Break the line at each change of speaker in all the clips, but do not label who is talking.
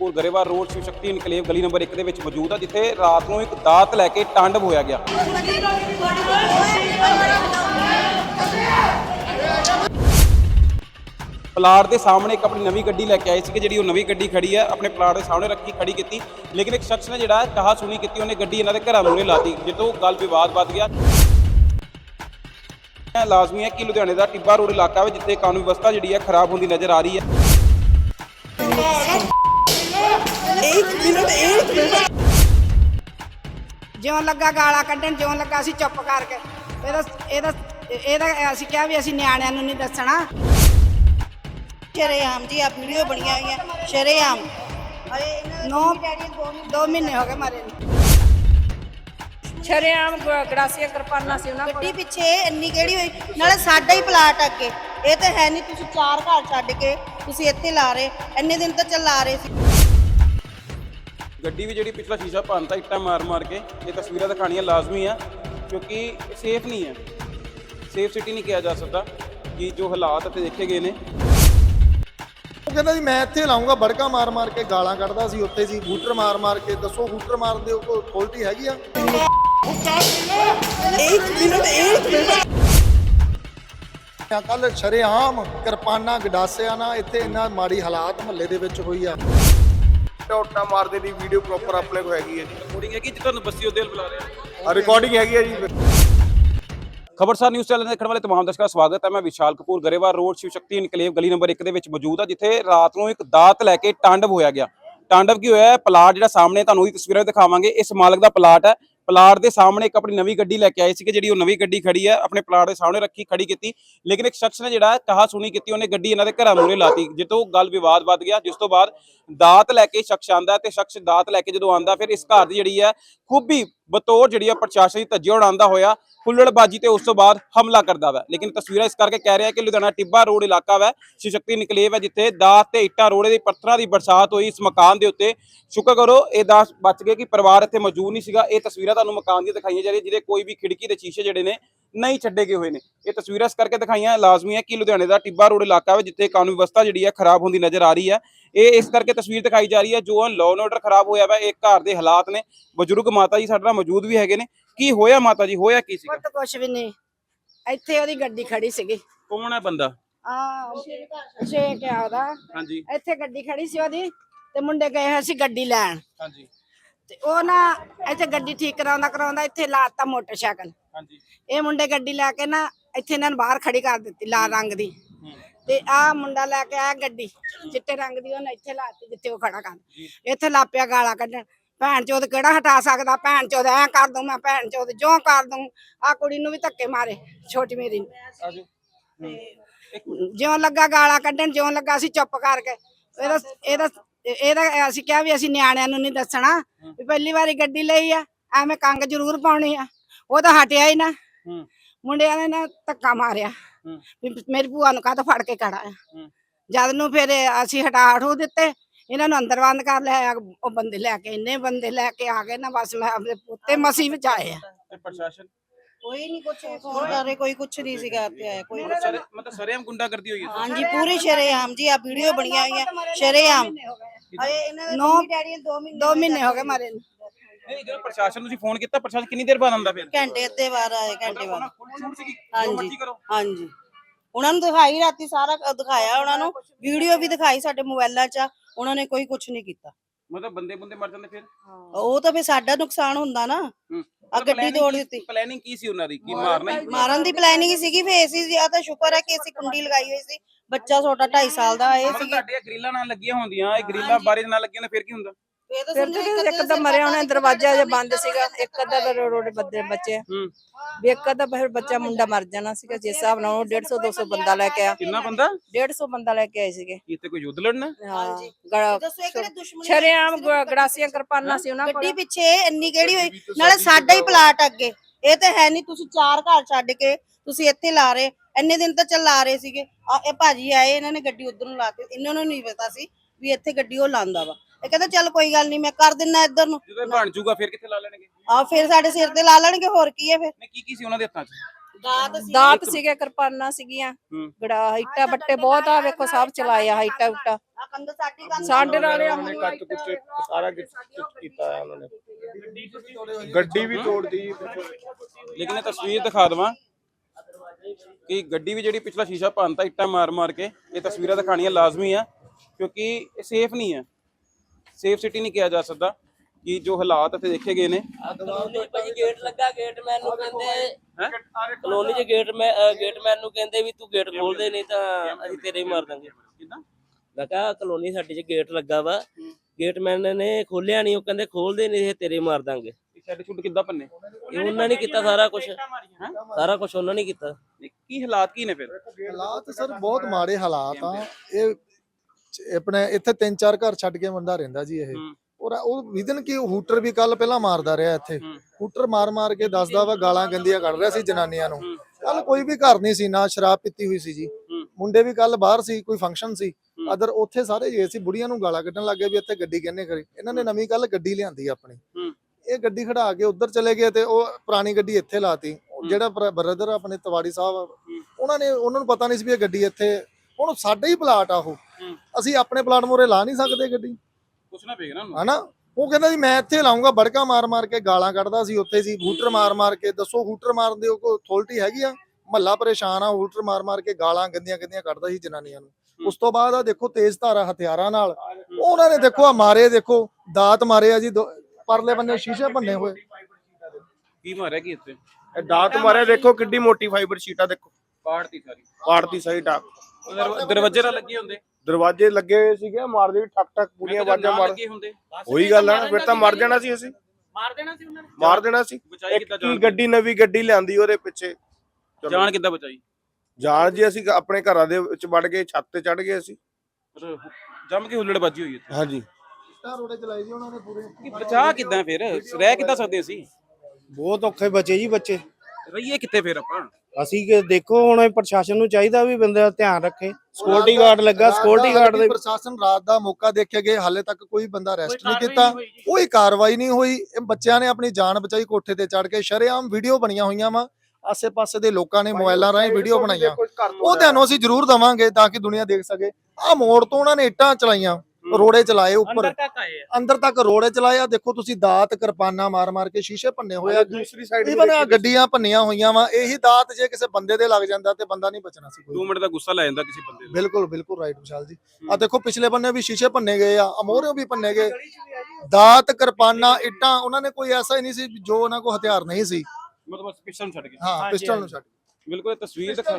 ਪੁਰ Grewal road Shiv Shakti enclave ਗਲੀ number 1 ਦੇ ਵਿੱਚ ਮੌਜੂਦ ਆ, ਜਿੱਥੇ ਰਾਤ ਨੂੰ ਇੱਕ ਦਾਤ ਲੈ ਕੇ ਤਾਂਡਵ ਹੋਇਆ ਗਿਆ। ਪਲਾਟ ਦੇ ਸਾਹਮਣੇ ਇੱਕ ਆਪਣੀ ਨਵੀਂ ਗੱਡੀ ਲੈ ਕੇ ਆਏ ਸੀ ਜਿਹੜੀ ਉਹ ਨਵੀਂ ਗੱਡੀ ਖੜੀ ਹੈ ਆਪਣੇ ਪਲਾਟ ਦੇ ਸਾਹਮਣੇ ਰੱਖੀ, ਖੜੀ ਕੀਤੀ। ਲੇਕਿਨ ਇੱਕ ਸ਼ਖਸ ਨੇ ਜਿਹੜਾ ਕਹਾ ਸੁਣੀ ਕੀਤੀ, ਉਹਨੇ ਗੱਡੀ ਇਹਨਾਂ ਦੇ ਘਰਾਂ ਮੂਹਰੇ ਲਾਤੀ ਜਦੋਂ ਗੱਲ ਵਿਵਾਦ ਵੱਧ ਗਿਆ। ਲਾਜ਼ਮੀ ਹੈ ਕਿ ਲੁਧਿਆਣੇ ਦਾ ਟਿੱਬਾ ਰੋਡ ਇਲਾਕਾ ਵਿੱਚ ਜਿੱਥੇ ਕਾਨੂੰਨ ਵਿਵਸਥਾ ਜਿਹੜੀ ਹੈ ਖਰਾਬ ਹੁੰਦੀ ਨਜ਼ਰ ਆ ਰਹੀ ਹੈ।
ਜਿਉਂ ਲੱਗਾ ਗਾਲਾਂ ਕੱਢਣ ਜਿਉਂ ਲੱਗਾ ਅਸੀਂ ਚੁੱਪ ਕਰਕੇ। ਇਹਦਾ ਇਹਦਾ ਇਹਦਾ ਅਸੀਂ ਕਿਹਾ ਵੀ ਅਸੀਂ ਨਿਆਣਿਆਂ ਨੂੰ ਨਹੀਂ ਦੱਸਣਾ।
ਸ਼ਰੇਆਮ ਜੀ ਆ ਵੀਡੀਓ ਬਣੀਆਂ ਹੋਈਆਂ। ਸ਼ਰੇਆਮ।
ਨੌ ਦੋ ਮਹੀਨੇ ਹੋ ਗਏ ਮਾਰੇ ਨੂੰ।
ਸ਼ਰੇਆਮ ਗੜਾਸੀਆਂ ਕਿਰਪਾਨਾਂ ਸੀ ਉਹਨਾਂ ਕੋਲ।
ਗੱਡੀ ਪਿੱਛੇ ਇੰਨੀ ਕਿਹੜੀ ਹੋਈ? ਨਾਲੇ ਸਾਡਾ ਹੀ ਪਲਾਟ ਅੱਗੇ। ਇਹ ਤਾਂ ਹੈ ਨਹੀਂ ਤੁਸੀਂ ਚਾਰ ਘਰ ਛੱਡ ਕੇ ਤੁਸੀਂ ਇੱਥੇ ਲਾ ਰਹੇ। ਇੰਨੇ ਦਿਨ ਤਾਂ ਚੱਲਾ ਰਹੇ ਸੀ।
ਗੱਡੀ ਵੀ ਜਿਹੜੀ ਪਿਛਲਾ ਸ਼ੀਸ਼ਾ ਭੰਨਤਾ ਇੱਟਾਂ ਮਾਰ ਮਾਰ ਕੇ ਇਹ ਤਸਵੀਰਾਂ ਦਿਖਾਣੀਆਂ ਲਾਜ਼ਮੀ ਆ ਕਿਉਂਕਿ ਸੇਫ ਨਹੀਂ ਹੈ ਸੇਫ ਸਿਟੀ ਨਹੀਂ ਕਿਹਾ ਜਾ ਸਕਦਾ ਕਿ ਜੋ ਹਾਲਾਤ ਇੱਥੇ ਦੇਖੇ ਗਏ ਨੇ।
ਉਹ ਕਹਿੰਦਾ ਜੀ ਮੈਂ ਇੱਥੇ ਲਾਉਂਗਾ ਬੜਕਾ ਮਾਰ ਮਾਰ ਕੇ ਗਾਲਾਂ ਕੱਢਦਾ ਸੀ ਉੱਤੇ ਸੀ ਹੂਟਰ ਮਾਰ ਮਾਰ ਕੇ ਦੱਸੋ ਹੂਟਰ ਮਾਰਦੇ ਉਹ ਕੋਈ ਕੁਆਲਿਟੀ ਹੈਗੀ ਆ? ਕੱਲ ਸ਼ਰੇਆਮ ਕਿਰਪਾਨਾਂ ਗਡਾਸਿਆਂ ਨਾਲ ਇੱਥੇ ਇੰਨਾ ਮਾੜੀ ਹਾਲਾਤ ਮਹੱਲੇ ਦੇ ਵਿੱਚ ਹੋਈ ਆ।
ਟੋਟਾ ਮਾਰਦੇ ਦੀ ਵੀਡੀਓ ਪ੍ਰੋਪਰ ਆਪਣੇ ਕੋਲ ਹੈਗੀ ਹੈ ਜੀ।
ਰਿਕਾਰਡਿੰਗ ਹੈ ਕਿ ਜਿੱਥੇ ਤੁਹਾਨੂੰ ਬੱਸੀ ਉਹਦੇ ਬੁਲਾ ਰਹੇ ਆ
ਰਿਕਾਰਡਿੰਗ ਹੈਗੀ ਹੈ ਜੀ।
ਖਬਰਸਾਰ ਨਿਊਜ਼ ਚੈਨਲ ਦੇਖਣ ਵਾਲੇ ਤਮਾਮ ਦਰਸ਼ਕਾਂ ਦਾ ਸਵਾਗਤ ਹੈ। ਮੈਂ ਵਿਸ਼ਾਲ ਕਪੂਰ ਗਰੇਵਾਲ ਰੋਡ ਸ਼ਿਵ ਸ਼ਕਤੀ ਇਨਕਲੇਵ ਗਲੀ ਨੰਬਰ 1 ਦੇ ਵਿੱਚ ਮੌਜੂਦ ਹਾਂ ਜਿੱਥੇ ਰਾਤ ਨੂੰ ਇੱਕ ਦਾਤ ਲੈ ਕੇ ਤਾਂਡਵ ਹੋਇਆ ਗਿਆ। ਤਾਂਡਵ ਕੀ ਹੋਇਆ ਹੈ? ਪਲਾਟ ਜਿਹੜਾ ਸਾਹਮਣੇ ਤੁਹਾਨੂੰ ਉਹਦੀ ਤਸਵੀਰਾਂ ਦਿਖਾਵਾਂਗੇ। ਇਸ ਮਾਲਕ ਦਾ ਪਲਾਟ ਹੈ। ਪਲਾਟ ਦੇ ਸਾਹਮਣੇ ਇੱਕ ਆਪਣੀ ਨਵੀਂ ਗੱਡੀ ਲੈ ਕੇ ਆਏ ਸੀ ਕਿ ਜਿਹੜੀ ਉਹ ਨਵੀਂ ਗੱਡੀ ਖੜੀ ਹੈ, ਆਪਣੇ ਪਲਾਟ ਦੇ ਸਾਹਮਣੇ ਰੱਖੀ, ਖੜੀ ਕੀਤੀ। ਲੇਕਿਨ ਇੱਕ ਸ਼ਖਸ ਨੇ ਜਿਹੜਾ ਕਹਾ ਸੁਣੀ ਕੀਤੀ, ਉਹਨੇ ਗੱਡੀ ਇਹਨਾਂ ਦੇ ਘਰਾਂ ਮੂਹਰੇ ਲਾਤੀ। ਜਿੱਦੋਂ ਗੱਲ ਵਿਵਾਦ ਵੱਧ ਗਿਆ, ਜਿਸ ਤੋਂ ਬਾਅਦ ਦਾਤ ਲੈ ਕੇ ਸ਼ਖਸ ਆਂਦਾ ਤੇ ਸ਼ਖਸ ਦਾਤ ਲੈ ਕੇ ਜਦੋਂ ਆਂਦਾ ਫਿਰ ਇਸ ਘਰ ਦੀ ਜਿਹੜੀ ਹੈ ਖੂਬੀ ਬਤੌਰ ਜਿਹੜੀ ਹੈ ਪ੍ਰਸ਼ਾਸਨ ਦੀ ਧੱਜੇ ਉਡਾਉਂਦਾ ਹੋਇਆ, ਹੁੱਲੜਬਾਜੀ ਤੇ ਉਸ ਤੋਂ ਬਾਅਦ ਹਮਲਾ ਕਰਦਾ ਵਾ। ਲੇਕਿਨ ਤਸਵੀਰਾਂ ਇਸ ਕਰਕੇ ਕਹਿ ਰਿਹਾ ਕਿ ਲੁਧਿਆਣਾ ਟਿੱਬਾ ਰੋਡ ਇਲਾਕਾ ਵਾ ਸ਼ਕਤੀ ਨਿਕਲੇਵ ਹੈ ਜਿੱਥੇ ਦਾਤ ਤੇ ਇੱਟਾਂ ਰੋੜੇ ਦੇ ਪੱਥਰਾਂ ਦੀ ਬਰਸਾਤ ਹੋਈ ਇਸ ਮਕਾਨ ਦੇ ਉੱਤੇ। ਸ਼ੁਕਰ ਕਰੋ ਇਹ ਦਾਸ ਬਚ ਗਏ ਕਿ ਪਰਿਵਾਰ ਇੱਥੇ ਮੌਜੂਦ ਨਹੀਂ ਸੀਗਾ। ਇਹ ਤਸਵੀਰਾਂ ਤੁਹਾਨੂੰ ਮਕਾਨ ਦੀਆਂ ਦਿਖਾਈਆਂ ਜਾ ਰਹੀਆਂ, ਜਿਹਦੇ ਕੋਈ ਵੀ ਖਿੜਕੀ ਦੇ ਸ਼ੀਸ਼ੇ ਜਿਹੜੇ ਨੇ ਨਹੀਂ ਛੱਡੇ ਗਏ ਹੋਏ ਨੇ। ਇਹ ਤਸਵੀਰਾਂ ਇਸ ਕਰਕੇ ਦਿਖਾਈਆਂ ਲਾਜ਼ਮੀ ਹੈ ਕਿ ਲੁਧਿਆਣੇ ਦਾ ਟਿੱਬਾ ਰੋਡ ਇਲਾਕਾ ਵਾ ਜਿੱਥੇ ਕਾਨੂੰਨ ਵਿਵਸਥਾ ਜਿਹੜੀ ਹੈ ਖਰਾਬ ਹੁੰਦੀ ਨਜ਼ਰ ਆ ਰਹੀ ਹੈ। ਇਹ ਇਸ ਕਰਕੇ ਤਸਵੀਰ ਦਿਖਾਈ ਜਾ ਰਹੀ ਹੈ ਜੋ ਲਾਅ ਐਂਡ ਆਰਡਰ ਖਰਾਬ ਹੋਇਆ ਵਾ ਇਹ ਘਰ ਦੇ ਹਾਲਾਤ ਨੇ। ਬਜ਼ੁਰਗ ਮਾਤਾ ਜੀ ਸਾਡੇ ਨਾਲ ਮੌਜੂਦ ਵੀ ਹੈਗੇ ਨੇ। ਕੀ ਹੋਇਆ ਮਾਤਾ ਜੀ ਹੋਇਆ ਕੀ ਸੀਗਾ?
ਪੁੱਤ ਕੁਛ ਵੀ ਨਹੀਂ। ਇੱਥੇ ਉਹਦੀ ਗੱਡੀ ਖੜੀ ਸੀਗੀ।
ਕੌਣ ਹੈ ਬੰਦਾ?
ਆ ਛੇ ਕਿਆ ਉਹਦਾ।
ਹਾਂਜੀ।
ਇੱਥੇ ਗੱਡੀ ਖੜੀ ਸੀ ਉਹਦੀ ਤੇ ਮੁੰਡੇ ਗਏ ਹੋਏ ਸੀ ਗੱਡੀ ਲੈਣ।
ਹਾਂਜੀ।
ਤੇ ਉਹ ਨਾ ਇੱਥੇ ਗੱਡੀ ਠੀਕ ਕਰਾਉਂਦਾ ਕਰਾਉਂਦਾ ਇੱਥੇ ਲਾਤਾ ਮੋਟਰਸਾਈਕਲ।
ਹਾਂਜੀ।
ਇਹ ਮੁੰਡੇ ਗੱਡੀ ਲੈ ਕੇ ਨਾ ਇੱਥੇ ਇਹਨਾਂ ਨੂੰ ਬਾਹਰ ਖੜੀ ਕਰ ਦਿੱਤੀ ਲਾਲ ਰੰਗ ਦੀ। ਤੇ ਆ ਮੁੰਡਾ ਲੈ ਕੇ ਆਇਆ ਗੱਡੀ ਚਿੱਟੇ ਰੰਗ ਦੀ ਉਹਨੇ ਇੱਥੇ ਲਾਤੀ ਜਿੱਥੇ ਉਹ ਖੜਾ ਕਰ ਇੱਥੇ ਲਾਪਿਆ ਗਾਲਾਂ ਕੱਢਣ। ਭੈਣ ਚੋਦ ਕਿਹੜਾ ਹਟਾ ਸਕਦਾ? ਭੈਣ ਚੋਦ ਐ ਕਰ ਦੂੰ ਮੈਂ ਭੈਣ ਚੋਦ ਜੋ ਕਰ ਦੂੰ ਆ ਕੁੜੀ ਨੂੰ ਵੀ ਧੱਕੇ ਮਾਰੇ ਛੋਟੀ ਮੇਰੀ ਨੂੰ। ਜਿਉਂ ਲੱਗਾ ਗਾਲਾਂ ਕੱਢਣ ਜਿਉਂ ਲੱਗਾ ਅਸੀਂ ਚੁੱਪ ਕਰਕੇ ਇਹਦਾ ਇਹਦਾ ਇਹਦਾ ਅਸੀਂ ਕਿਹਾ ਵੀ ਅਸੀਂ ਨਿਆਣਿਆਂ ਨੂੰ ਨਹੀਂ ਦੱਸਣਾ ਵੀ ਪਹਿਲੀ ਵਾਰੀ ਗੱਡੀ ਲਈ ਆ ਐਵੇਂ ਕੰਗ ਜ਼ਰੂਰ ਪਾਉਣੀ ਆ। ਉਹ ਤਾਂ ਹਟਿਆ ਹੀ ਨਾ। ਮੁੰਡਿਆਂ ਨੇ ਨਾ ਧੱਕਾ ਮਾਰਿਆ। ਮੇਰੀ ਭੂਆ ਨੂੰ ਕਾਹਤੋਂ ਫੜ ਕੇ ਖੜਾ ਆ।
ਹੂੰ।
ਜਦ ਨੂੰ ਫਿਰ ਅਸੀਂ ਹਟਾ ਹਟੂ ਦਿੱਤੇ ਇਹਨਾਂ ਨੂੰ ਅੰਦਰ ਬੰਦ ਕਰ ਲਿਆ ਉਹ ਬੰਦੇ ਲੈ ਕੇ ਇੰਨੇ ਬੰਦੇ ਲੈ ਕੇ ਆ ਗਏ ਨਾ ਬਸ ਮੈਂ ਆਪਣੇ ਪੁੱਤੇ ਮਸੀ ਵਿੱਚ ਆਏ ਆ।
ਤੇ ਪ੍ਰਸ਼ਾਸਨ?
ਕੋਈ ਨਹੀਂ ਕੁਛ ਫੋਨ ਕਰ ਰਹੇ ਕੋਈ ਕੁਛ ਨਹੀਂ ਸੀਗਾ ਇੱਥੇ ਆਇਆ ਕੋਈ
ਮਤਲਬ ਸਾਰੇ ਮਤਲਬ ਸਰੇਆਮ ਗੁੰਡਾਗਰਦੀ ਹੋਈ ਹੈ
ਹਾਂਜੀ ਪੂਰੀ ਸ਼ਰੇਆਮ ਜੀ ਆ ਵੀਡੀਓ ਬਣੀਆਂ ਹੋਈਆਂ ਸ਼ਰੇਆਮ। ਇਹਨਾਂ ਦੇ ਡੈਡੀ ਮਹੀਨੇ
ਦੋ ਮਹੀਨੇ ਹੋ ਗਏ ਮਾਰੇ ਨੂੰ।
ਨਹੀਂ ਜਦੋਂ ਪ੍ਰਸ਼ਾਸਨ ਨੂੰ ਤੁਸੀਂ ਫੋਨ ਕੀਤਾ ਪ੍ਰਸ਼ਾਸਨ ਕਿੰਨੀ ਦੇਰ ਬਾਅਦ ਆਉਂਦਾ ਫਿਰ
ਘੰਟੇ ਅੱਧੇ ਬਾਅਦ ਆਏ ਘੰਟੇ ਬਾਅਦ। ਹਾਂਜੀ ਉਹਨਾਂ ਨੂੰ ਦਿਖਾਈ ਰਾਤੀ ਸਾਰਾ ਦਿਖਾਇਆ ਉਹਨਾਂ ਨੂੰ। ਵੀਡੀਓ ਵੀ ਦਿਖਾਈ ਸਾਡੇ ਮੋਬਾਈਲਾਂ 'ਚ ਆ, ਉਹਨਾਂ ਨੇ ਕੋਈ ਕੁਝ ਨਹੀਂ ਕੀਤਾ।
ਮਤਲਬ ਬੰਦੇ ਬੰਦੇ ਮਰ ਜਾਂਦੇ ਫਿਰ?
ਉਹ ਤਾਂ ਫੇ ਸਾਡਾ ਨੁਕਸਾਨ ਹੁੰਦਾ ਨਾ।
ਹੂੰ।
ਆ ਗੱਡੀ ਤੋੜ ਦਿੱਤੀ।
ਪਲੈਨਿੰਗ ਕੀ ਸੀ ਉਹਨਾਂ ਦੀ? ਕੀ ਮਾਰਨਾ ਹੀ
ਮਾਰਨ ਦੀ ਪਲੈਨਿੰਗ ਸੀਗੀ ਫੇ ਅਸੀਂ ਆ ਤਾਂ ਸ਼ੁਕਰ ਹੈ ਕਿ ਅਸੀਂ ਕੁੰਡੀ ਲਗਾਈ ਹੋਈ ਸੀ। ਬੱਚਾ ਛੋਟਾ 2.5 ਸਾਲ ਦਾ ਇਹ
ਮਤਲਬ
ਸੀ।
ਤੁਹਾਡੇ ਗ੍ਰਿਲਾਂ ਨਾਲ ਲੱਗੀਆਂ ਹੁੰਦੀਆਂ ਇਹ ਗ੍ਰਿਲਾਂ ਬਾਰੇ ਨਾਲ ਲੱਗੀਆਂ ਨੇ ਫਿਰ ਕੀ ਹੁੰਦਾ?
ਤਾਂ
ਫਿਰ ਇੱਕ ਅੱਧਾ ਮਰਿਆ ਉਹਨੇ ਦਰਵਾਜ਼ਾ ਜੇ ਬੰਦ ਸੀਗਾ ਇੱਕ ਅੱਧਾ ਰੋੜੇ ਬੱਦੇ ਬੱਚੇ।
ਹੂੰ।
ਵੀ ਇੱਕ ਅੱਧਾ ਫਿਰ ਬੱਚਾ ਮੁੰਡਾ ਮਰ ਜਾਣਾ ਸੀਗਾ ਜਿਸ ਹਿਸਾਬ ਨਾਲ ਉਹ 150 200 ਬੰਦਾ ਲੈ ਕੇ ਆ
ਕਿੰਨਾ ਬੰਦਾ?
150 ਬੰਦਾ ਲੈ ਕੇ ਆਏ ਸੀਗੇ।
ਕੀ ਇੱਥੇ ਕੋਈ ਯੁੱਧ ਲੜਨਾ?
ਹਾਂ ਗੜਾ
ਦੱਸੋ ਇਹ ਕਿਹੜੇ ਦੁਸ਼ਮਣ
ਸ਼ਰੇਆਮ ਗੜਾਸੀਆਂ ਕਿਰਪਾਨਾਂ ਸੀ ਉਹਨਾਂ ਕੋਲ।
ਗੱਡੀ ਪਿੱਛੇ ਇੰਨੀ ਕਿਹੜੀ ਹੋਈ? ਨਾਲੇ ਸਾਡਾ ਹੀ ਪਲਾਟ ਅੱਗੇ। ਇਹ ਤਾਂ ਹੈ ਨਹੀਂ ਤੁਸੀਂ ਚਾਰ ਘਰ ਛੱਡ ਕੇ ਤੁਸੀਂ ਇੱਥੇ ਲਾ ਰਹੇ। ਇੰਨੇ ਦਿਨ ਤਾਂ ਚੱਲਾ ਰਹੇ ਸੀਗੇ। ਆ ਇਹ ਭਾਜੀ ਆਏ ਇਹਨਾਂ ਨੇ ਗੱਡੀ ਉਧਰ ਨੂੰ ਲਾਤੀ ਇਹਨਾਂ ਨੂੰ ਨਹੀਂ ਪਤਾ ਸੀ ਵੀ ਇੱਥੇ ਗੱਡੀ ਉਹ ਲਾਂਦਾ ਵਾ। ਇਹ ਕਹਿੰਦਾ ਚੱਲ ਕੋਈ ਗੱਲ ਨਹੀਂ ਮੈਂ ਕਰ ਦਿੰਨਾ ਇੱਧਰ ਨੂੰ।
ਜਦੋਂ ਇਹ ਬਣ ਜੂਗਾ ਫਿਰ ਕਿੱਥੇ ਲਾ ਲੈਣਗੇ?
ਆ ਫਿਰ ਸਾਡੇ ਸਿਰ ਤੇ ਲਾ ਲੈਣਗੇ ਹੋਰ ਕੀ ਹੈ ਫਿਰ?
ਨਹੀਂ ਕੀ ਕੀ ਸੀ ਉਹਨਾਂ ਦੇ ਹੱਥਾਂ 'ਚ?
ਦਾਤ ਸੀ
ਦਾਤ ਸੀਗੇ ਕਿਰਪਾਨਾਂ ਸੀਗੀਆਂ।
ਹੂੰ।
ਗੜਾ ਇੱਟਾਂ ਬੱਟੇ ਬਹੁਤ ਆ ਵੇਖੋ ਸਭ ਚਲਾਏ ਆ ਇੱਟਾਂ ਉੱਟਾਂ।
ਆ ਕੰਧ ਸਾਡੀ ਕੰਧ
ਸਾਡੇ ਨਾਲੇ
ਉਹਨਾਂ ਨੇ ਕੱਟ ਕੁੱਟ ਸਾਰਾ ਕੁਝ ਕੀਤਾ ਹੈ ਉਹਨਾਂ ਨੇ। ਗੱਡੀ ਵੀ ਤੋੜਦੀ।
ਲੇਕਿਨ ਇਹ ਤਸਵੀਰ ਦਿਖਾ ਦਵਾਂ ਕਿ ਗੱਡੀ ਵੀ ਜਿਹੜੀ ਪਿਛਲਾ ਸ਼ੀਸ਼ਾ ਭੰਨਤਾ ਇੱਟਾਂ ਮਾਰ ਮਾਰ ਕੇ ਇਹ ਤਸਵੀਰਾਂ ਦਿਖਾਣੀਆਂ ਲਾਜ਼ਮੀ ਆ ਕਿਉਂਕਿ ਇਹ ਸੇਫ ਨਹੀਂ ਹੈ ਸੇਫ ਸਿਟੀ ਨਹੀਂ ਕਿਹਾ ਜਾ ਸਕਦਾ ਕਿ ਜੋ ਹਾਲਾਤ ਇੱਥੇ ਦੇਖੇ ਗਏ ਨੇ।
ਕਲੋਨੀ ਭਾਜੀ ਗੇਟ ਲੱਗਾ ਗੇਟ ਮੈਨ ਨੂੰ ਕਹਿੰਦੇ
ਹੈਂ?
ਕਲੋਨੀ 'ਚ ਗੇਟ ਮੈਂ ਗੇਟ ਮੈਨ ਨੂੰ ਕਹਿੰਦੇ ਵੀ ਤੂੰ ਗੇਟ ਖੋਲ ਦੇ ਨਹੀਂ ਤਾਂ ਅਸੀਂ ਤੇਰੇ ਹੀ ਮਾਰ ਦਾਂਗੇ।
ਕਿੱਦਾਂ?
ਮੈਂ ਕਿਹਾ ਕਲੋਨੀ ਸਾਡੀ 'ਚ ਗੇਟ ਲੱਗਾ ਵਾ। ਗੇਟ ਮੈਨ ਨੇ ਖੋਲਿਆ ਨਹੀਂ ਉਹ ਕਹਿੰਦੇ ਖੋਲ ਦੇ ਨਹੀਂ ਇਹ ਤੇਰੇ ਮਾਰ ਦਾਂਗੇ।
ਸ਼ੈਡ ਸ਼ੁੱਡ ਕਿੱਦਾਂ ਭੰਨੇ
ਇਹ ਉਹਨਾਂ ਨੇ ਕੀਤਾ ਸਾਰਾ ਕੁਝ ਸਾਰਾ ਕੁਝ ਉਹਨਾਂ ਨੇ ਕੀਤਾ।
ਕੀ ਹਾਲਾਤ ਕੀ ਨੇ ਫਿਰ?
ਹਾਲਾਤ ਸਰ ਬਹੁਤ ਮਾੜੇ ਹਾਲਾਤ ਆ। ਇਹ ਆਪਣੇ ਇੱਥੇ ਤਿੰਨ ਚਾਰ ਘਰ ਛੱਡ ਕੇ ਬੰਦਾ ਰਹਿੰਦਾ ਜੀ ਇਹ। ਔਰ ਉਹ ਵਿਦਨ ਕੀ ਹੂਟਰ ਵੀ ਕੱਲ ਪਹਿਲਾਂ ਮਾਰਦਾ ਰਿਹਾ ਇੱਥੇ। ਹੂਟਰ ਮਾਰ ਮਾਰ ਕੇ ਦੱਸਦਾ ਵਾ ਗਾਲਾਂ ਗੰਦੀਆਂ ਕੱਢ ਰਿਹਾ ਸੀ ਜਨਾਨੀਆਂ ਨੂੰ। ਕੱਲ ਕੋਈ ਵੀ ਘਰ ਨਹੀਂ ਸੀ ਨਾ ਸ਼ਰਾਬ ਪੀਤੀ ਹੋਈ ਸੀ ਜੀ। ਮੁੰਡੇ ਵੀ ਕੱਲ ਬਾਹਰ ਸੀ ਕੋਈ ਫੰਕਸ਼ਨ ਸੀ। ਅਦਰ ਉੱਥੇ ਸਾਰੇ ਗਏ ਸੀ ਬੁੜੀਆਂ ਨੂੰ ਗਾਲਾਂ ਕੱਢਣ ਲੱਗੇ ਵੀ ਇੱਥੇ ਗੱਡੀ ਕਿਹਨੇ ਕਰੀ ਇਹਨਾਂ ਨੇ ਨਵੀਂ ਕੱਲ ਗੱਡੀ ਲਿਆਂਦੀ ਆਪਣੀ। ਇਹ ਗੱਡੀ ਖੜਾ ਕੇ ਉੱਧਰ ਚਲੇ ਗਏ ਤੇ ਉਹ ਪੁਰਾਣੀ ਗੱਡੀ ਇੱਥੇ ਲਾਤੀ ਜਿਹੜਾ ਬ੍ਰਦਰ ਆਪਣੇ ਤਵਾੜੀ ਸਾਹਿਬ ਉਹਨਾਂ ਨੇ ਉਹਨਾਂ ਨੂੰ ਪਤਾ ਨਹੀਂ ਸੀ ਵੀ ਇਹ ਗੱਡੀ ਇੱਥੇ ਹੁਣ ਸਾਡਾ ਹੀ ਪਲਾਟ ਆ ਉਹ। ਅਸੀਂ ਆਪਣੇ ਪਲਾਟ ਮੋਰੇ ਲਾ ਨਹੀਂ ਸਕਦੇ ਗੱਡੀ।
ਪਏਗਾ ਨਾ ਉਹਨੂੰ।
ਹਨਾ? ਉਹ ਕਹਿੰਦਾ ਜੀ ਮੈਂ ਇੱਥੇ ਲਾਉਂਗਾ ਬੜਕਾ ਮਾਰ ਮਾਰ ਕੇ ਗਾਲਾਂ ਕੱਢਦਾ ਸੀ ਉੱਥੇ ਸੀ ਹੂਟਰ ਮਾਰ ਮਾਰ ਕੇ। ਦੱਸੋ ਹੂਟਰ ਮਾਰਨ ਦੀ ਕੋਈ ਅਥਾਰਟੀ ਹੈਗੀ ਆ? ਮਹੱਲਾ ਪਰੇਸ਼ਾਨ ਆ ਹੂਟਰ ਮਾਰ ਮਾਰ ਕੇ ਗਾਲਾਂ ਗੰਦੀਆਂ ਗੰਦੀਆਂ ਕੱਢਦਾ ਸੀ ਜਨਾਨੀਆਂ ਨੂੰ। ਉਸ ਤੋਂ ਬਾਅਦ ਆ ਦੇਖੋ ਤੇਜ਼ ਧਾਰਾ ਹਥਿਆਰਾਂ ਨਾਲ। ਉਹਨਾਂ ਨੇ ਦੇਖੋ ਆ ਮਾਰੇ ਦੇਖੋ ਦਾਤ ਮਾਰੇ ਆ ਜੀ ਦੋ- ਪਰਲੇ ਬੰਨੇ ਸ਼ੀਸ਼ੇ ਭੰਨੇ ਹੋਏ।
ਕੀ ਮਾਰਿਆ ਕੀ ਇੱਥੇ?
ਇਹ ਦਾਤ ਮਾਰਿਆ ਦੇਖੋ ਕਿੱਡੀ ਮੋਟੀ ਫਾਈਬਰ ਸ਼ੀਟਾ ਦੇਖੋ।
ਪਾੜਤੀ ਸਾਰੀ।
ਪਾੜਤੀ ਸਹੀ ਟਾਕ
ਉਹ ਦਰਵਾ- ਦਰਵਾਜ਼ੇ ਨਾਲ ਲੱਗੇ ਹੁੰਦੇ।
ਦਰਵਾਜ਼ੇ ਲੱਗੇ ਹੋਏ ਸੀਗੇ ਮਾਰਦੇ ਵੀ ਠੱਕ ਠੱਕ ਪੂਰੀਆਂ ਆਵਾਜ਼ਾਂ ਮਾਰ
ਹੁੰਦੇ।
ਉਹੀ ਗੱਲ ਆ ਨਾ, ਫਿਰ ਤਾਂ ਮਰ ਜਾਣਾ ਸੀ ਅਸੀਂ।
ਮਾਰ ਦੇਣਾ ਸੀ ਉਹਨਾਂ ਨੇ?
ਮਾਰ ਦੇਣਾ ਸੀ।
ਬਚਾਈ
ਇੱਕ
ਕਿੱਦਾਂ
ਕੀ
ਜਾਣ
ਗੱਡੀ ਨਵੀਂ ਗੱਡੀ ਲਿਆਂਦੀ ਉਹਦੇ ਪਿੱਛੇ।
ਜਾਨ ਕਿੱਦਾਂ ਬਚਾਈ?
ਜਾਣ ਜੀ ਅਸੀਂ ਆਪਣੇ ਘਰਾਂ ਦੇ ਵਿੱਚ ਵੜ ਕੇ ਛੱਤ ਤੇ ਚੜ ਗਏ ਅਸੀਂ।
ਪਰ ਜੰਮ ਕੇ ਹੁੱਲੜਬਾਜੀ ਹੋਈ ਇੱਥੇ
ਹਾਂਜੀ।
ਤਾਂ ਰੋੜੇ ਚਲਾਈ ਜੀ ਉਹਨਾਂ ਨੇ ਪੂਰੇ?
ਕਿ ਬਚਾ ਕਿੱਦਾਂ ਫਿਰ? ਰਹਿ ਕਿੱਦਾਂ ਸਕਦੇ ਅਸੀਂ?
ਬਹੁਤ ਔਖੇ ਬਚੇ ਜੀ ਬੱਚੇ।
ਰਹੀਏ ਕਿੱਥੇ ਫਿਰ ਆਪਾਂ?
ਅਸੀਂ ਕਿ ਦੇਖੋ ਹੁਣ ਇਹ ਪ੍ਰਸ਼ਾਸਨ ਨੂੰ ਚਾਹੀਦਾ ਵੀ ਬੰਦੇ ਦਾ ਧਿਆਨ ਰੱਖੇ। ਸਿਕਿਉਰਿਟੀ ਗਾਰਡ ਲੱਗਾ ਸਿਕਿਉਰਿਟੀ ਗਾਰਡ ਦੇ
ਪ੍ਰਸ਼ਾਸਨ ਰਾਤ ਦਾ ਮੌਕਾ ਦੇਖੇ ਗਏ ਹਾਲੇ ਤੱਕ ਕੋਈ ਬੰਦਾ ਅਰੈਸਟ ਨਹੀਂ ਕੀਤਾ ਕੋਈ ਕਾਰਵਾਈ ਨਹੀਂ ਹੋਈ। ਇਹ ਬੱਚਿਆਂ ਨੇ ਆਪਣੀ ਜਾਨ ਬਚਾਈ ਕੋਠੇ ਤੇ ਚੜ ਕੇ ਸ਼ਰੇਆਮ ਵੀਡੀਓ ਬਣੀਆਂ ਹੋਈਆਂ ਵਾ। ਆਸੇ-ਪਾਸੇ ਦੇ ਲੋਕਾਂ ਨੇ ਮੋਬਾਈਲਾਂ ਰਾਹੀਂ ਵੀਡੀਓ ਬਣਾਈਆਂ। ਉਹ ਤੁਹਾਨੂੰ ਅਸੀਂ ਜ਼ਰੂਰ ਦਵਾਂਗੇ ਤਾਂ ਕਿ ਦੁਨੀਆ ਦੇਖ ਸਕੇ। ਆ ਮੋੜ ਤੋਂ ਉਹਨਾਂ ਨੇ ਇੱਟਾਂ ਚਲਾਈਆਂ। ਰੋੜੇ ਚਲਾਏ ਉੱਪਰ।
ਤੱਕ ਆਏ
ਅੰਦਰ ਤੱਕ ਰੋੜੇ ਚਲਾਏ ਆ। ਦੇਖੋ ਤੁਸੀਂ ਦਾਤ ਕਿਰਪਾਨਾਂ ਮਾਰ-ਮਾਰ ਕੇ ਸ਼ੀਸ਼ੇ ਭੰਨੇ ਹੋਏ ਆ।
ਦੂਸਰੀ ਸਾਈਡ
ਇਵਨ ਆ ਗੱਡੀਆਂ ਭੰਨੀਆਂ ਹੋਈਆਂ ਵਾ। ਇਹੀ ਦਾਤ ਜੇ ਕਿਸੇ ਬੰਦੇ ਦੇ ਲੱਗ ਜਾਂਦਾ ਤੇ ਬੰਦਾ ਨਹੀਂ ਬਚਣਾ ਸੀ ਕੋਈ।
2 ਮਿੰਟ ਦਾ ਗੁੱਸਾ ਲੈ ਜਾਂਦਾ ਕਿਸੇ ਬੰਦੇ ਦਾ
ਬਿਲਕੁਲ ਬਿਲਕੁਲ ਰਾਈਟ ਵਿਸ਼ਾਲ ਜੀ। ਆ ਦੇਖੋ ਪਿਛਲੇ ਬੰਨੇ ਵੀ ਸ਼ੀਸ਼ੇ ਭੰਨੇ ਗਏ ਆ। ਅਮੋਰਿਓ ਵੀ ਭੰਨੇ ਗਏ। ਦਾਤ ਕਿਰਪਾਨਾਂ ਇੱਟਾਂ ਉਹਨਾਂ ਨੇ ਕੋਈ ਐਸਾ ਹੀ ਨਹੀਂ ਸੀ ਜੋ ਉਹਨਾਂ ਕੋਲ ਹਥਿਆਰ ਨਹੀਂ ਸੀ।
ਮਤਲਬ ਪਿਸਟਲ ਨੂੰ ਛੱਡ ਕੇ।
ਹਾਂ ਪਿਸਟਲ ਨੂੰ ਛੱਡ
ਬਿਲਕੁਲ ਇਹ ਤਸਵੀਰ ਦਿਖਾ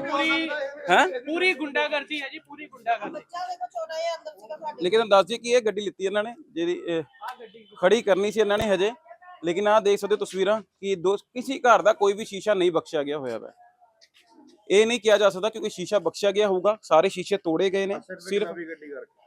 ਹੈ
ਪੂਰੀ ਗੁੰਡਾਗਰਦੀ ਹੈ ਜੀ ਪੂਰੀ ਗੁੰਡਾਗਰਦੀ।
ਲੇਕਿਨ ਤੁਹਾਨੂੰ ਦੱਸ ਦਈਏ ਕਿ ਇਹ ਗੱਡੀ ਲਿੱਤੀ ਇਹਨਾਂ ਨੇ ਜਿਹੜੀ ਇਹ ਖੜੀ ਕਰਨੀ ਸੀ ਇਹਨਾਂ ਨੇ ਹਜੇ। ਲੇਕਿਨ ਆਹ ਦੇਖ ਸਕਦੇ ਹੋ ਤਸਵੀਰਾਂ ਕਿ ਦੋ ਕਿਸੇ ਘਰ ਦਾ ਕੋਈ ਵੀ ਸ਼ੀਸ਼ਾ ਨਹੀਂ ਬਖਸ਼ਿਆ ਗਿਆ ਹੋਇਆ ਹੈ ਇਹ ਨਹੀਂ ਕਿਹਾ ਜਾ ਸਕਦਾ ਕਿ ਕੋਈ ਸ਼ੀਸ਼ਾ ਬਖਸ਼ਿਆ ਗਿਆ ਹੋਊਗਾ ਸਾਰੇ ਸ਼ੀਸ਼ੇ ਤੋੜੇ ਗਏ ਨੇ ਸਿਰਫ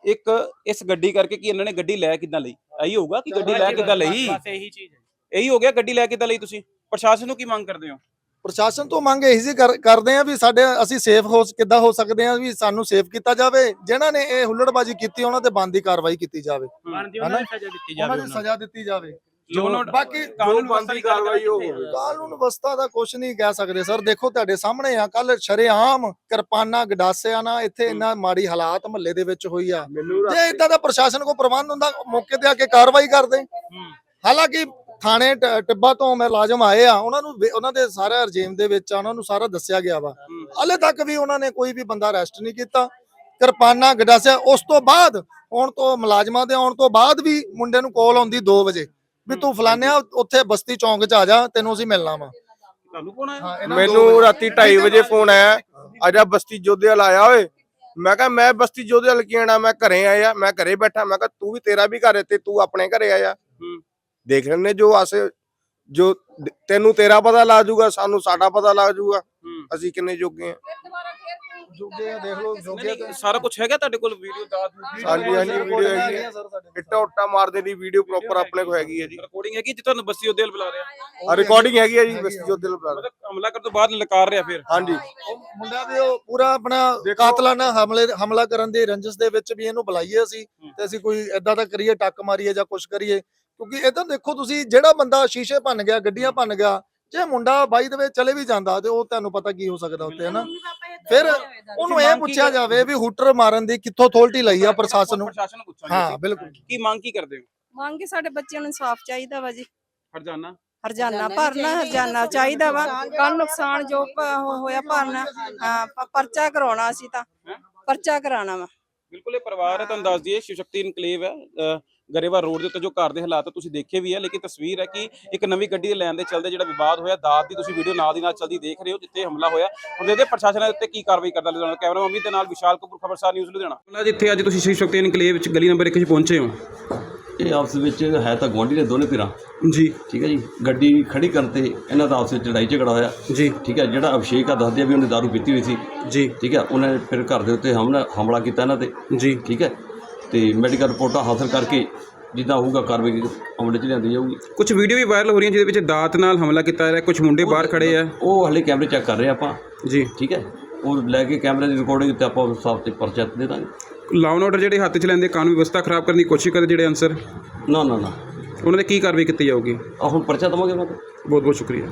ਇੱਕ ਇਸ ਗੱਡੀ ਕਰਕੇ ਕਿ ਇਹਨਾਂ ਨੇ ਗੱਡੀ ਲੈ ਕਿੱਦਾਂ ਲਈ? ਇਹੀ ਹੋਊਗਾ ਕਿ ਗੱਡੀ ਲੈ ਕਿੱਦਾਂ ਲਈ?
ਬਸ ਇਹੀ ਚੀਜ਼ ਹੈ।
ਇਹੀ ਹੋ ਗਿਆ ਗੱਡੀ ਲੈ ਕਿੱਦਾਂ ਲਈ ਤੁਸੀਂ? ਪ੍ਰਸ਼ਾਸਨ ਨੂੰ ਕੀ ਮੰਗ ਕਰਦੇ ਹੋ?
ਪ੍ਰਸ਼ਾਸਨ ਤੋਂ ਮੰਗ ਇਹੀ ਕਰ- ਕਰਦੇ ਆ ਵੀ ਸਾਡੇ ਅਸੀਂ ਸੇਫ ਹੋ ਕਿੱਦਾਂ ਹੋ ਸਕਦੇ ਆ ਵੀ ਸਾਨੂੰ ਸੇਫ ਕੀਤਾ ਜਾਵੇ ਜਿਨ੍ਹਾਂ ਨੇ ਇਹ ਹੁੱਲੜਬਾਜ਼ੀ ਕੀਤੀ ਉਹਨਾਂ ਤੇ ਬੰਦੀ ਕਾਰਵਾਈ ਕੀਤੀ ਜਾਵੇ।
ਉਹਨਾਂ ਨੂੰ ਸਜ਼ਾ ਦਿੱਤੀ
ਉਹਨਾਂ
ਜਾਵੇ
ਦੀ ਸਜ਼ਾ ਦਿੱਤੀ ਜਾਵੇ।
ਜੋ ਉਹਨਾਂ-
ਬਾਕੀ
ਕਾਨੂੰਨ
ਬੰਦੀ ਕਾਰਵਾਈ ਹੋਵੇ।
ਕਾਨੂੰਨ ਵਿਵਸਥਾ ਦਾ ਕੁਝ ਨਹੀਂ ਕਹਿ ਸਕਦੇ ਸਰ। ਦੇਖੋ ਤੁਹਾਡੇ ਸਾਹਮਣੇ ਆ ਕੱਲ ਸ਼ਰੇਆਮ ਕਿਰਪਾਨਾਂ ਗਡਾਸਿਆਂ ਨਾਲ ਇੱਥੇ ਇੰਨਾ ਮਾੜੀ ਹਾਲਾਤ ਮਹੱਲੇ ਦੇ ਵਿੱਚ ਹੋਈ ਆ। ਜੇ ਇਦਾਂ ਦਾ ਪ੍ਰਸ਼ਾਸਨ ਕੋ ਪ੍ਰਬੰਧ ਹੁੰਦਾ ਮੌਕੇ ਤੇ ਆ ਕੇ ਕਾਰਵਾਈ ਕਰਦੇ। ਹਾਲਾਂਕਿ ਥਾਣੇ ਟਿੱਬਾ ਤੋਂ ਮੁਲਾਜ਼ਮ ਆਏ ਆ। ਉਹਨਾਂ ਨੂੰ ਉਹਨਾਂ ਦੇ ਸਾਰਾ ਰਜੀਮ ਦੇ ਵਿੱਚ ਆ ਉਹਨਾਂ ਨੂੰ ਸਾਰਾ ਦੱਸਿਆ ਗਿਆ ਵਾ। ਹਾਲੇ ਤੱਕ ਵੀ ਉਹਨਾਂ ਨੇ ਕੋਈ ਵੀ ਬੰਦਾ ਅਰੈਸਟ ਨਹੀਂ ਕੀਤਾ। ਕਿਰਪਾਨਾਂ ਗਡਾਸਿਆ ਉਸ ਤੋਂ ਬਾਅਦ ਆਉਣ ਤੋਂ ਮੁਲਾਜ਼ਮਾਂ ਦੇ ਆਉਣ ਤੋਂ ਬਾਅਦ ਵੀ ਮੁੰਡੇ ਨੂੰ ਕਾਲ ਆਉਂਦੀ 2 ਵਜੇ। ਵੀ ਤੂੰ ਫਲਾਨਿਆ ਉੱਥੇ ਬਸਤੀ ਚੌਂਕ 'ਚ ਆ ਜਾ ਤੈਨੂੰ ਅਸੀਂ ਮਿਲਣਾ ਵਾ।
ਤੁਹਾਨੂੰ ਕੌਣ ਆਇਆ?
ਮੈਨੂੰ ਰਾਤੀ 2:30 ਵਜੇ ਫੋਨ ਆਇਆ। ਆਜਾ ਬਸਤੀ ਜੋਧੇ ਵਾਲ ਆਇਆ ਓਏ। ਮੈਂ ਕਿਹਾ ਮੈਂ ਬਸਤੀ ਜੋਧੇ ਵਾਲ ਕੀ ਆਣਾ ਮੈਂ ਘਰੇ ਆਇਆ ਮੈਂ ਘਰੇ ਬੈਠਾ। ਮੈਂ ਕਿਹਾ ਤੂੰ ਵੀ ਤੇਰਾ ਵੀ ਘਰ ਤੇ ਤੂੰ ਆਪਣੇ ਘਰੇ ਆਇਆ। ਦੇਖ ਲੈਣੇ ਜੋ ਆਸੇ ਜੋ ਤੈਨੂੰ ਤੇਰਾ ਪਤਾ ਲੱਗ ਜਾਊਗਾ ਸਾਨੂੰ ਸਾਡਾ ਪਤਾ ਲੱਗ ਜਾਊਗਾ। ਅਸੀਂ ਕਿੰਨੇ ਜੋਗੇ ਆ
ਜੋਗੇ ਆ ਦੇਖ ਲਓ ਜੋਗੇ ਤੇ
ਸਾਰਾ ਕੁਝ ਹੈਗਾ ਤੁਹਾਡੇ ਕੋਲ ਵੀਡੀਓ ਦਾ
ਹਾਂਜੀ ਹਾਂਜੀ ਵੀਡੀਓ ਹੈਗੀ ਹੈ ਇੱਟਾ ਉੱਟਾ ਮਾਰਦੇ ਦੀ ਵੀਡੀਓ ਪ੍ਰੋਪਰ ਆਪਣੇ ਕੋਲ ਹੈਗੀ ਹੈ ਜੀ।
ਰਿਕਾਰਡਿੰਗ ਹੈਗੀ ਜੇ ਤੁਹਾਨੂੰ ਬਸਤੀ ਉਹਦੇ ਵੱਲ ਬੁਲਾ ਰਿਹਾ
ਆ। ਰਿਕਾਰਡਿੰਗ ਹੈਗੀ ਹੈ ਜੀ ਬਸਤੀ ਜੋਧੇ ਵਾਲ ਬੁਲਾ
ਮਤਲਬ ਹਮਲਾ ਕਰਨ ਤੋਂ ਬਾਅਦ ਲਕਾਰ ਰਿਹਾ ਫਿਰ।
ਹਾਂਜੀ।
ਮੁੰਡਾ ਵੀ ਉਹ ਪੂਰਾ ਆਪਣਾ ਕਾਤਲਾਨਾ ਹਮਲੇ ਹਮਲਾ ਕਰਨ ਦੀ ਰੰਜਿਸ਼ ਦੇ ਵਿੱਚ ਵੀ ਇਹਨੂੰ ਬੁਲਾਈਏ ਅਸੀਂ ਤੇ ਅਸੀਂ ਕੋਈ ਐਦਾਂ ਦਾ ਕਰੀਏ ਟੱਕ ਮਾਰੀਏ ਜਾਂ ਕੁਛ ਕਰੀਏ। ਕਿਉਂਕਿ ਇਹ ਤਾਂ ਦੇਖੋ ਤੁਸੀਂ ਜਿਹੜਾ ਬੰਦਾ ਸ਼ੀਸ਼ੇ ਭੰਨ ਗਿਆ ਗੱਡੀਆਂ ਭੰਨ ਗਿਆ ਜੇ ਮੁੰਡਾ ਬਾਈ ਦੇ ਵਿੱਚ ਚਲੇ ਵੀ ਜਾਂਦਾ ਤੇ ਉਹ ਤੁਹਾਨੂੰ ਪਤਾ ਕੀ ਹੋ ਸਕਦਾ ਉੱਤੇ ਹਨਾ? ਫਿਰ ਉਹਨੂੰ ਇਹ ਪੁੱਛਿਆ ਜਾਵੇ ਵੀ ਹੂਟਰ ਮਾਰਨ ਦੀ ਕਿੱਥੋਂ ਅਥਾਰਟੀ ਲਈ ਆ ਪ੍ਰਸ਼ਾਸਨ ਨੂੰ?
ਪ੍ਰਸ਼ਾਸਨ ਨੂੰ ਪੁੱਛਾਂਗੇ
ਹਾਂ। ਬਿਲਕੁਲ।
ਕੀ ਮੰਗ ਕੀ ਕਰਦੇ ਹੋ?
ਮੰਗੇ ਸਾਡੇ ਬੱਚਿਆਂ ਨੂੰ ਇਨਸਾਫ ਚਾਹੀਦਾ ਵਾ ਜੀ।
ਹਰਜਾਨਾ?
ਹਰਜਾਨਾ ਭਰਨਾ ਹਰਜਾਨਾ ਚਾਹੀਦਾ ਵਾ। ਕੱਲ ਨੁਕਸਾਨ ਜੋ ਹੋਇਆ ਭਰਨਾ। ਹਾਂ ਪਰਚਾ ਕਰਾਉਣਾ ਅਸੀਂ ਤਾਂ। ਪਰਚਾ ਕਰਾਉਣਾ ਵਾ।
ਬਿਲਕੁਲ ਇਹ ਪਰਿਵਾਰ ਹੈ ਤੁਹਾਨੂੰ ਦੱਸ ਦਈਏ ਸ਼ਿਵ ਸ਼ਕਤੀ ਇਨਕਲੇਵ ਹੈ ਗਰੇਵਾਲ ਰੋਡ ਦੇ ਉੱਤੇ ਜੋ ਘਰ ਦੇ ਹਾਲਾਤ ਤੁਸੀਂ ਦੇਖੇ ਵੀ ਹੈ ਲੇਕਿਨ ਤਸਵੀਰ ਹੈ ਕਿ ਇੱਕ ਨਵੀਂ ਗੱਡੀ ਦੇ ਲੈਣ ਦੇ ਚੱਲਦੇ ਜਿਹੜਾ ਵਿਵਾਦ ਹੋਇਆ ਦਾਤ ਦੀ ਤੁਸੀਂ ਵੀਡੀਓ ਨਾਲ ਦੀ ਨਾਲ ਚਲਦੀ ਦੇਖ ਰਹੇ ਹੋ ਜਿੱਥੇ ਹਮਲਾ ਹੋਇਆ। ਹੁਣ ਹਾਂ ਪ੍ਰਸ਼ਾਸਨ ਦੇ ਉੱਤੇ ਕੀ ਕਾਰਵਾਈ ਕਰਦਾ ਲੁਧਿਆਣਾ ਕੈਮਰਾ ਅਮਿਤ ਦੇ ਨਾਲ ਵਿਸ਼ਾਲ ਕਪੂਰ ਖਬਰਸਾਰ ਨਿਊਜ਼ ਲੁਧਿਆਣਾ। ਜਿੱਥੇ ਅੱਜ ਤੁਸੀਂ ਸ਼ਿਵ ਸ਼ਕਤੀ ਇਨਕਲੇਵ ਵਿੱਚ ਗਲੀ ਨੰਬਰ 1 'ਚ ਪਹੁੰਚੇ ਹੋ।
ਇਹ ਆਪਸ ਵਿੱਚ ਹੈ ਤਾਂ ਗੁਆਂਢੀ ਨੇ ਦੋਨੇ ਧਿਰਾਂ
ਜੀ।
ਠੀਕ ਹੈ ਜੀ। ਗੱਡੀ ਖੜੀ ਕਰਨ ਤੇ ਇਹਨਾਂ ਦਾ ਆਪਸ ਵਿੱਚ ਲੜਾਈ ਝਗੜਾ ਹੋਇਆ।
ਜੀ।
ਠੀਕ ਹੈ ਜਿਹੜਾ ਅਭਿਸ਼ੇਕ ਆ ਦੱਸਦੇ ਆ ਵੀ ਉਹਨੇ ਦਾਰੂ ਪੀਤੀ ਹੋਈ ਸੀ।
ਜੀ।
ਠੀਕ ਹੈ ਉਹਨੇ ਫਿਰ ਘਰ ਦੇ ਉੱਤੇ ਹਮਲਾ ਹਮਲਾ ਕੀਤਾ ਇਹਨਾਂ ਤੇ।
ਜੀ।
ਠੀਕ ਹੈ ਤੇ ਮੈਡੀਕਲ ਰਿਪੋਰਟਾਂ ਹਾਸਲ ਕਰਕੇ ਜਿੱਦਾਂ ਹੋਊਗਾ ਕਾਰਵਾਈ ਅਮਲ 'ਚ ਲਿਆਂਦੀ ਜਾਊਗੀ।
ਕੁਝ ਵੀਡੀਓ ਵੀ ਵਾਇਰਲ ਹੋ ਰਹੀਆਂ ਜਿਹਦੇ ਵਿੱਚ ਦਾਤ ਨਾਲ ਹਮਲਾ ਕੀਤਾ ਜਾ ਰਿਹਾ ਕੁਝ ਮੁੰਡੇ ਬਾਹਰ ਖੜੇ ਆ।
ਉਹ ਹਲੇ ਕੈਮਰੇ ਚੈੱਕ ਕਰ ਰਹੇ ਆਪਾਂ।
ਜੀ।
ਠੀਕ ਹੈ? ਉਹ ਲੈ ਕੇ ਕੈਮਰੇ ਦੀ ਰਿਕਾਰਡਿੰਗ ਤੇ ਆਪਾਂ ਉਸ ਹਿਸਾਬ ਤੇ ਪਰਚਾ ਦੇ ਦਾਂਗੇ।
ਲਾਅ ਆਰਡਰ ਜਿਹੜੇ ਹੱਥ 'ਚ ਲੈਂਦੇ ਕਾਨੂੰਨ ਵਿਵਸਥਾ ਖਰਾਬ ਕਰਨ ਦੀ ਕੋਸ਼ਿਸ਼ ਕਰਦੇ ਜਿਹੜੇ ਅਨਸਰ।
ਨਾ ਨਾ ਨਾ।
ਉਹਨਾਂ ਦੇ ਕੀ ਕਾਰਵਾਈ ਕੀਤੀ ਜਾਊਗੀ?
ਆ ਹੁਣ ਪਰਚਾ ਦਵਾਂਗੇ ਉਹਨਾਂ ਤੇ।
ਬਹੁਤ ਬਹੁਤ ਸ਼ੁਕਰੀਆ।